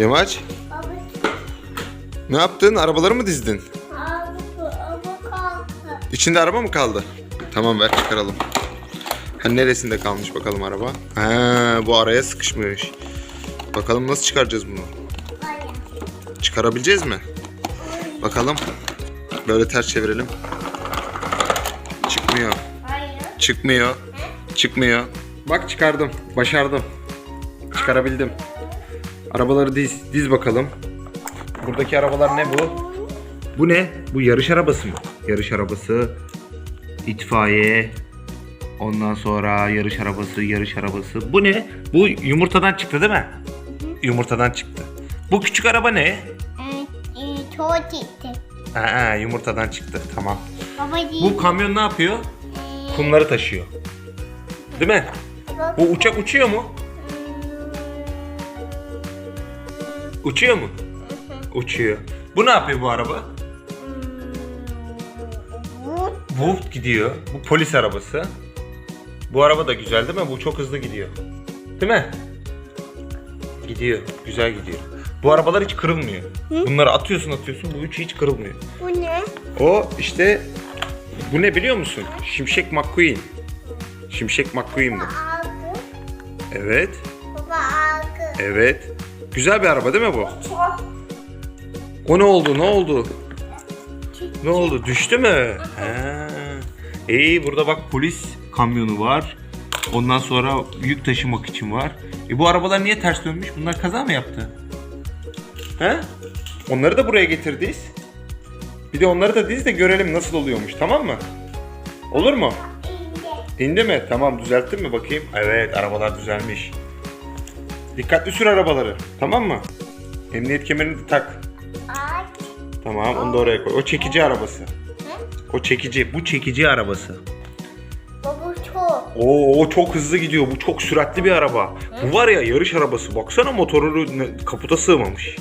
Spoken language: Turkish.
Yamaç ne yaptın? Arabaları mı dizdin? ama kalktı. İçinde araba mı kaldı? Tamam ver çıkaralım. Ha neresinde kalmış bakalım araba? Ha bu araya sıkışmış. Bakalım nasıl çıkaracağız bunu? Çıkarabileceğiz mi? Bakalım. Böyle ters çevirelim. Çıkmıyor. Çıkmıyor. Çıkmıyor. Bak çıkardım. Başardım. Çıkarabildim. Arabaları diz, diz bakalım. Buradaki arabalar ne bu? Bu ne? Bu yarış arabası mı? Yarış arabası, itfaiye, ondan sonra yarış arabası, yarış arabası. Bu ne? Bu yumurtadan çıktı değil mi? Yumurtadan çıktı. Bu küçük araba ne? Çok gitti. Aa, yumurtadan çıktı. Tamam. Baba değil. Bu kamyon ne yapıyor? e, Kumları taşıyor. Değil mi? Bu uçak uçuyor mu? Uçuyor mu? Uçuyor. Bu ne yapıyor bu araba? Bu Bu gidiyor. Bu polis arabası. Bu araba da güzel değil mi? Bu çok hızlı gidiyor. Değil mi? Gidiyor. Güzel gidiyor. Bu arabalar hiç kırılmıyor. Bunları atıyorsun atıyorsun. Bu üçü hiç kırılmıyor. bu ne? O işte bu ne biliyor musun? Şimşek McQueen. Şimşek McQueen bu. Algı. Evet. Baba algı. Evet. Güzel bir araba değil mi bu? Çok. O ne oldu? Ne oldu? Ne oldu? Düştü mü? He. İyi burada bak polis kamyonu var. Ondan sonra yük taşımak için var. E bu arabalar niye ters dönmüş? Bunlar kaza mı yaptı? He? Onları da buraya getirdiyiz. Bir de onları da diz de görelim nasıl oluyormuş tamam mı? Olur mu? İndi. Mi? Tamam düzelttin mi bakayım? Evet arabalar düzelmiş. Dikkatli sür arabaları. Tamam mı? Emniyet kemerini de tak. Tamam onu da oraya koy. O çekici arabası. Hı? O çekici. Bu çekici arabası. Baba çok. Oo o çok hızlı gidiyor. Bu çok süratli bir araba. Bu var ya yarış arabası. Baksana motoru kaputa sığmamış.